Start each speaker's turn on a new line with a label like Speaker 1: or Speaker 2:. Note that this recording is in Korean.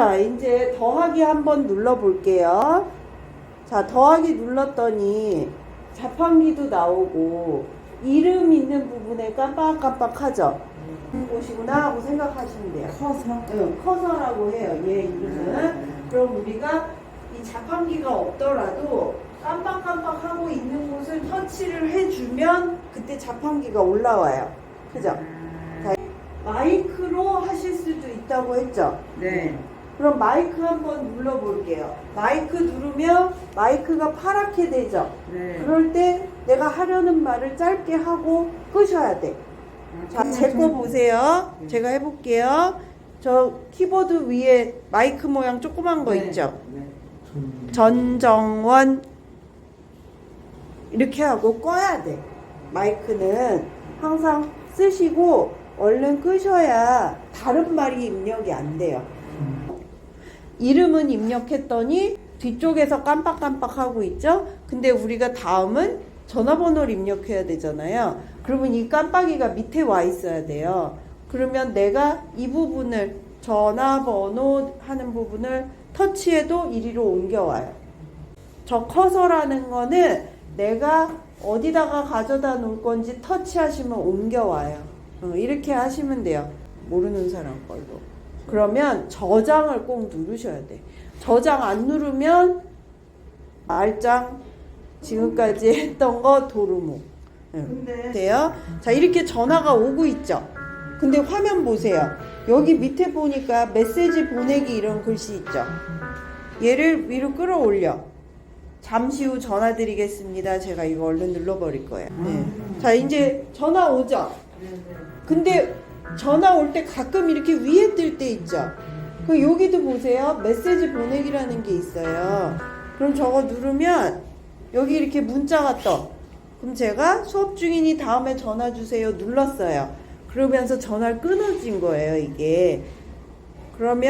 Speaker 1: 자, 이제 더하기 한번 눌러 볼게요. 자, 더하기 눌렀더니 자판기도 나오고 이름 있는 부분에 깜빡깜빡하죠. 곳이구나 하고 생각하시면 돼요.
Speaker 2: 커서
Speaker 1: 응, 커서라고 해요. 얘 이름은. 그럼 우리가 이 자판기가 없더라도 깜빡깜빡하고 있는 곳을 터치를 해주면 그때 자판기가 올라와요. 그죠? 자, 마이크로 하실 수도 있다고 했죠?
Speaker 2: 네.
Speaker 1: 그럼 마이크 한번 눌러볼게요. 마이크 누르면 마이크가 파랗게 되죠?
Speaker 2: 네.
Speaker 1: 그럴 때 내가 하려는 말을 짧게 하고 끄셔야 돼. 자, 제 거 보세요. 제가 해볼게요. 저 키보드 위에 마이크 모양 조그만 거 있죠?
Speaker 2: 네.
Speaker 1: 전정원 이렇게 하고 꺼야 돼. 마이크는 항상 쓰시고 얼른 끄셔야 다른 말이 입력이 안 돼요. 이름은 입력했더니 뒤쪽에서 깜빡깜빡 하고 있죠? 근데 우리가 다음은 전화번호를 입력해야 되잖아요. 그러면 이 깜빡이가 밑에 와 있어야 돼요. 그러면 내가 이 부분을 전화번호 하는 부분을 터치해도 이리로 옮겨와요. 저 커서라는 거는 내가 어디다가 가져다 놓을 건지 터치하시면 옮겨와요. 어, 이렇게 하시면 돼요. 모르는 사람 걸로. 그러면 저장을 꼭 누르셔야 돼. 저장 안 누르면 말짱 지금까지 했던 거 도루묵. 응.
Speaker 2: 근데
Speaker 1: 돼요. 자, 이렇게 전화가 오고 있죠. 근데 화면 보세요. 여기 밑에 보니까 메시지 보내기 이런 글씨 있죠. 얘를 위로 끌어올려. 잠시 후 전화 드리겠습니다. 제가 이거 얼른 눌러버릴 거예요. 네. 자, 이제 전화 오죠. 근데 전화 올 때 가끔 이렇게 위에 뜰 때 있죠. 그 여기도 보세요. 메시지 보내기라는 게 있어요. 그럼 저거 누르면 여기 이렇게 문자가 떠. 그럼 제가 수업 중이니 다음에 전화 주세요 눌렀어요. 그러면서 전화를 끊어진 거예요, 이게. 그러면